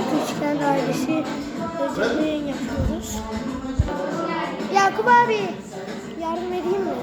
Üçgen ailesi yayın yapıyoruz. Yakup abi yardım edeyim mi?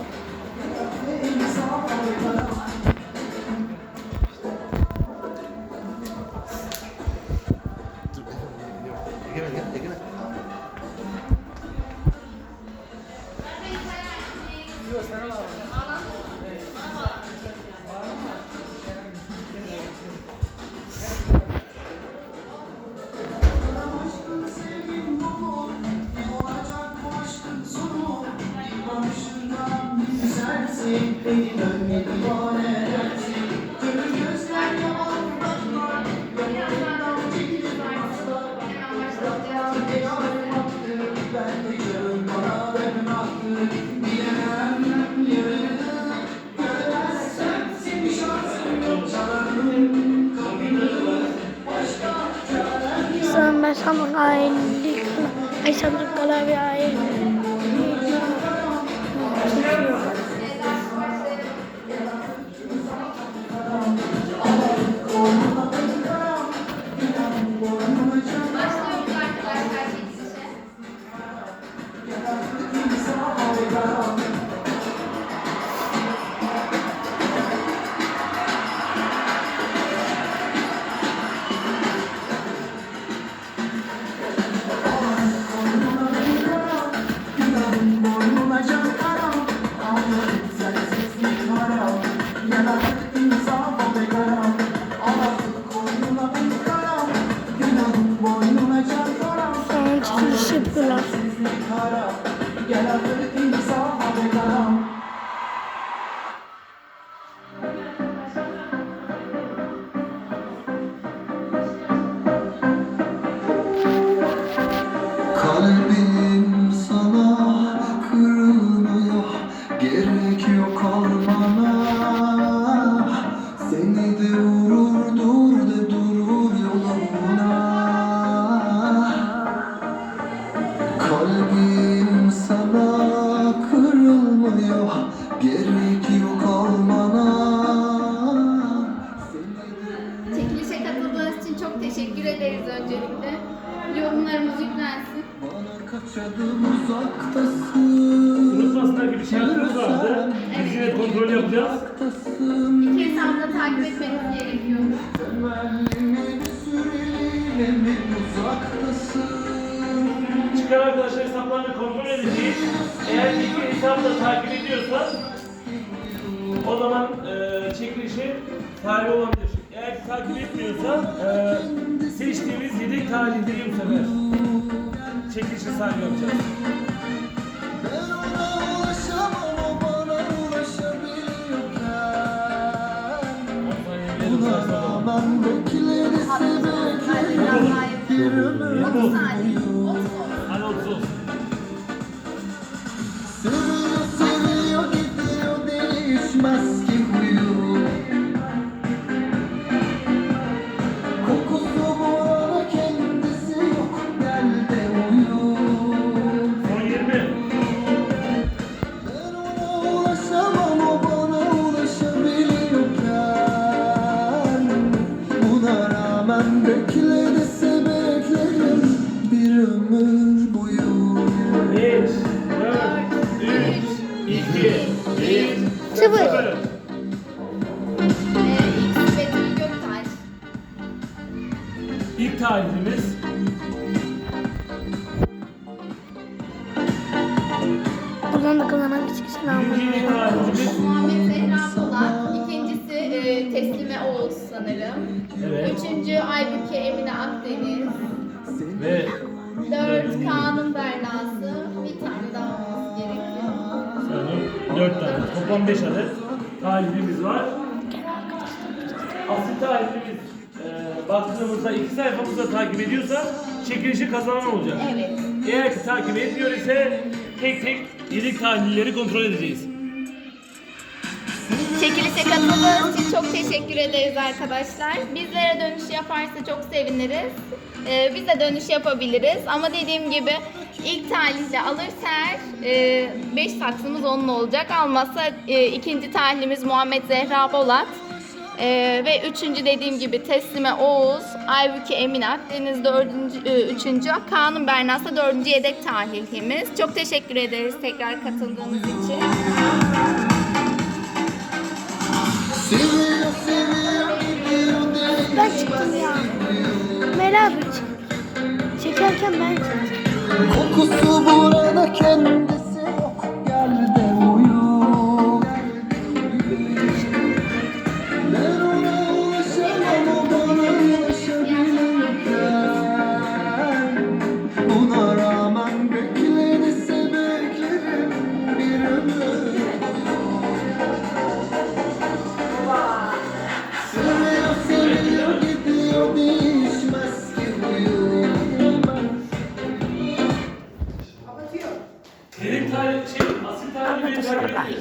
Egene gel, Egene. Şu an ben Samur aile Ay yapıyorlar. Kalbim kaçadım uzaktasın Unutmasınlar ki bir şartımız vardı. Ücret kontrol yapacağız. Uzaktasın İki hesabı da takip etmeniz gerekiyor. Temellimi sürülemin uzaktasın Çıkan arkadaşlar hesaplarını kontrol edeceğiz. Eğer iki hesabı da takip ediyorsa o zaman e, çekilişi sahibi olabilir. Eğer takip etmiyorsa e, seçtiğimiz yedek talihliyi bu sefer çekilişin sahibi yapacağız. Ben beklerse beklerim. Bir ömür beklerse beklerim bir ömür boyu 5, 4, 3, 2, 1, Sıfır. 0. X Betül Göktaş. İlk talihlimiz Buradan da kazanan kişi selam. birinci talihlimiz Muhammed Zehra Polat. İkincisi e, Teslime Oğuz sanırım. Evet. Üçüncü Aybüke Emine Akdeniz. ve Dört Kaan'ın Bernası. Bir tane daha olması gerekiyor. sanırım 4 tane. Toplam 5 adet talihlimiz var. Asıl talihlimiz e, baktığımızda iki sayfamızda takip ediyorsa çekilişi kazanan olacak. Evet. Eğer ki takip etmiyor ise tek tek yedek tahlilleri kontrol edeceğiz. Çekilişe katıldığınız için çok teşekkür ederiz arkadaşlar. Bizlere dönüş yaparsa çok seviniriz. Ee, biz de dönüş yapabiliriz. Ama dediğim gibi ilk talihle alırsa 5 e, saksımız onun olacak. Almazsa e, ikinci tahlimiz Muhammed Zehra Bolat. Ee, ve üçüncü dediğim gibi Teslime Oğuz, Ayvüke Emine Akdeniz dördüncü, e, üçüncü, Kanun Bernas'ta dördüncü yedek tahlilimiz. Çok teşekkür ederiz tekrar katıldığınız için. Ben çıktım ya. Meral çekerken ben çıktım. Kokusu burada kendi.